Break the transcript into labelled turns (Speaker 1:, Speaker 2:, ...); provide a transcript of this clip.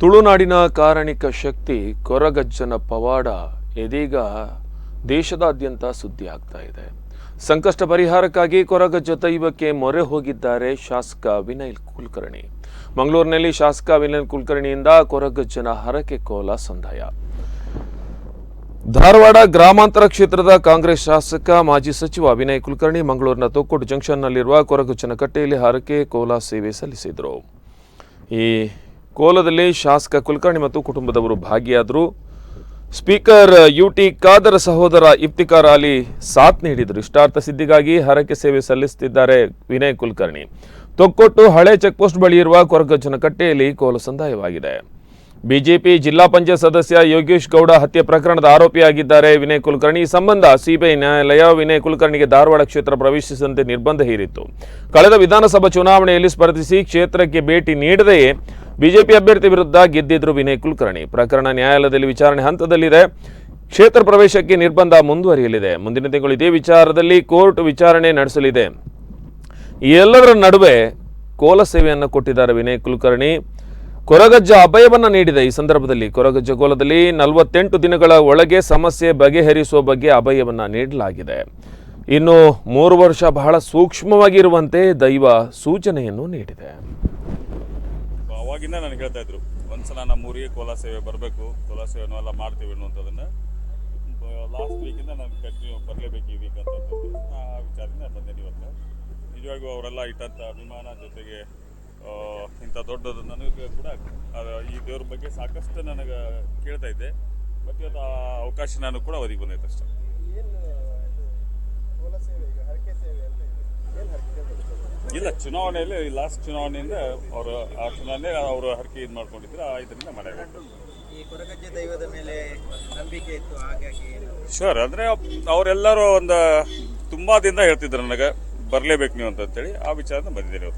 Speaker 1: ತುಳುನಾಡಿನ ಕಾರಣಿಕ ಶಕ್ತಿ ಕೊರಗಜ್ಜನ ಪವಾಡ ಇದೀಗ ದೇಶದಾದ್ಯಂತ ಸುದ್ದಿ ಆಗ್ತಾ ಇದೆ. ಸಂಕಷ್ಟ ಪರಿಹಾರಕ್ಕಾಗಿ ಕೊರಗಜ್ಜ ದೈವಕ್ಕೆ ಮೊರೆ ಹೋಗಿದ್ದಾರೆ ಶಾಸಕ ವಿನಯ್ ಕುಲಕರ್ಣಿ. ಮಂಗಳೂರಿನಲ್ಲಿ ಶಾಸಕ ವಿನಯ್ ಕುಲಕರ್ಣಿಯಿಂದ ಕೊರಗಜ್ಜನ ಹರಕೆ ಕೋಲ ಸಂದಾಯ. ಧಾರವಾಡ ಗ್ರಾಮಾಂತರ ಕ್ಷೇತ್ರದ ಕಾಂಗ್ರೆಸ್ ಶಾಸಕ ಮಾಜಿ ಸಚಿವ ವಿನಯ್ ಕುಲಕರ್ಣಿ ಮಂಗಳೂರಿನ ತೊಕ್ಕೋಟು ಜಂಕ್ಷನ್ನಲ್ಲಿರುವ ಕೊರಗಜ್ಜನ ಕಟ್ಟೆಯಲ್ಲಿ ಹರಕೆ ಕೋಲ ಸೇವೆ ಸಲ್ಲಿಸಿದರು. ಈ ಕೋಲದಲ್ಲಿ ಶಾಸಕ ಕುಲಕರ್ಣಿ ಮತ್ತು ಕುಟುಂಬದವರು ಭಾಗಿಯಾದರು. ಸ್ಪೀಕರ್ ಯು ಟಿ ಖಾದರ್ ಸಹೋದರ ಇಫ್ತಿಕಾರ್ ಅಲಿ ಸಾಥ್ ನೀಡಿದರು. ಇಷ್ಟಾರ್ಥ ಸಿದ್ಧಿಗಾಗಿ ಹರಕೆ ಸೇವೆ ಸಲ್ಲಿಸುತ್ತಿದ್ದಾರೆ ವಿನಯ್ ಕುಲಕರ್ಣಿ. ತೊಕ್ಕೊಟ್ಟು ಹಳೆ ಚೆಕ್ಪೋಸ್ಟ್ ಬಳಿ ಇರುವ ಕೊರಗಜ್ಜನ ಕಟ್ಟೆಯಲ್ಲಿ ಕೋಲ ಸಂದಾಯವಾಗಿದೆ. ಬಿಜೆಪಿ ಜಿಲ್ಲಾ ಪಂಚಾಯತ್ ಸದಸ್ಯ ಯೋಗೇಶ್ ಗೌಡ ಹತ್ಯೆ ಪ್ರಕರಣದ ಆರೋಪಿಯಾಗಿದ್ದಾರೆ ವಿನಯ್ ಕುಲಕರ್ಣಿ. ಈ ಸಂಬಂಧ ಸಿಬಿಐ ನ್ಯಾಯಾಲಯ ವಿನಯ್ ಕುಲಕರ್ಣಿಗೆ ಧಾರವಾಡ ಕ್ಷೇತ್ರ ಪ್ರವೇಶಿಸದಂತೆ ನಿರ್ಬಂಧ ಹೇರಿತ್ತು. ಕಳೆದ ವಿಧಾನಸಭಾ ಚುನಾವಣೆಯಲ್ಲಿ ಸ್ಪರ್ಧಿಸಿ ಕ್ಷೇತ್ರಕ್ಕೆ ಭೇಟಿ ನೀಡದೆಯೇ ಬಿಜೆಪಿ ಅಭ್ಯರ್ಥಿ ವಿರುದ್ಧ ಗೆದ್ದಿದ್ರು ವಿನಯ್ ಕುಲಕರ್ಣಿ. ಪ್ರಕರಣ ನ್ಯಾಯಾಲಯದಲ್ಲಿ ವಿಚಾರಣೆ ಹಂತದಲ್ಲಿದೆ. ಕ್ಷೇತ್ರ ಪ್ರವೇಶಕ್ಕೆ ನಿರ್ಬಂಧ ಮುಂದುವರಿಯಲಿದೆ. ಮುಂದಿನ ತಿಂಗಳು ಇದೇ ವಿಚಾರದಲ್ಲಿ ಕೋರ್ಟ್ ವಿಚಾರಣೆ ನಡೆಸಲಿದೆ. ಎಲ್ಲರ ನಡುವೆ ಕೋಲ ಸೇವೆಯನ್ನು ಕೊಟ್ಟಿದ್ದಾರೆ ವಿನಯ್ ಕುಲಕರ್ಣಿ. ಕೊರಗಜ್ಜ ಅಭಯವನ್ನು ನೀಡಿದೆ. ಈ ಸಂದರ್ಭದಲ್ಲಿ ಕೊರಗಜ್ಜ ಕೋಲದಲ್ಲಿ ನಲವತ್ತೆಂಟು ದಿನಗಳ ಒಳಗೆ ಸಮಸ್ಯೆ ಬಗೆಹರಿಸುವ ಬಗ್ಗೆ ಅಭಯವನ್ನು ನೀಡಲಾಗಿದೆ. ಇನ್ನು ಮೂರು ವರ್ಷ ಬಹಳ ಸೂಕ್ಷ್ಮವಾಗಿರುವಂತೆ ದೈವ ಸೂಚನೆಯನ್ನು ನೀಡಿದೆ.
Speaker 2: ಅವಾಗಿಂದ ನನಗೆ ಹೇಳ್ತಾ ಇದ್ರು, ಒಂದ್ಸಲ ನಮ್ಮ ಊರಿಗೆ ಕೋಲಾ ಸೇವೆ ಬರಬೇಕು, ಕೋಲಾ ಸೇವೆನೂ ಎಲ್ಲ ಮಾಡ್ತೀವಿ ಅನ್ನುವಂಥದ್ದನ್ನ ಲಾಸ್ಟ್ ವೀಕಿಂದ ನಾನು ಕಂಟಿನ್ಯೂ ಬರಲೇಬೇಕು ಈ ವೀಕ್ ಅಂತ. ಆ ವಿಚಾರದಿಂದ ನಾನು ಬಂದೇನೆ ಇವತ್ತು. ನಿಜವಾಗಿಯೂ ಅವರೆಲ್ಲ ಇಟ್ಟಂಥ ಅಭಿಮಾನ ಜೊತೆಗೆ ಇಂಥ ದೊಡ್ಡದು ನನಗೆ ಕೂಡ ಈ ದೇವ್ರ ಬಗ್ಗೆ ಸಾಕಷ್ಟು ನನಗೆ ಕೇಳ್ತಾ ಇದ್ದೆ. ಮತ್ತು ಇವತ್ತು ಆ ಅವಕಾಶ ನಾನು ಕೂಡ ಒದಗಿ ಬಂದೈತೆ ಅಷ್ಟೇ. ಇಲ್ಲ ಚುನಾವಣೆಯಲ್ಲಿ ಲಾಸ್ಟ್ ಚುನಾವಣೆಯಿಂದ ಅವರು ಆ ಚುನಾವಣೆ ಅವರು ಹರಕೆ ಇದು ಮಾಡ್ಕೊಂಡಿದ್ರು ಆ ಇದರಿಂದ
Speaker 3: ಮಳೆ ದೈವದ ಮೇಲೆ ನಂಬಿಕೆ ಇತ್ತು ಹಾಗಾಗಿ
Speaker 2: ಶೋರ್ ಅಂದ್ರೆ ಅವರೆಲ್ಲರೂ ಒಂದು ತುಂಬಾ ದಿನ ಹೇಳ್ತಿದ್ರು ನನಗೆ ಬರ್ಲೇಬೇಕು ನೀವು ಅಂತ ಹೇಳಿ ಆ ವಿಚಾರನ ಬಂದಿದ್ದೀನಿ ಇವತ್ತು.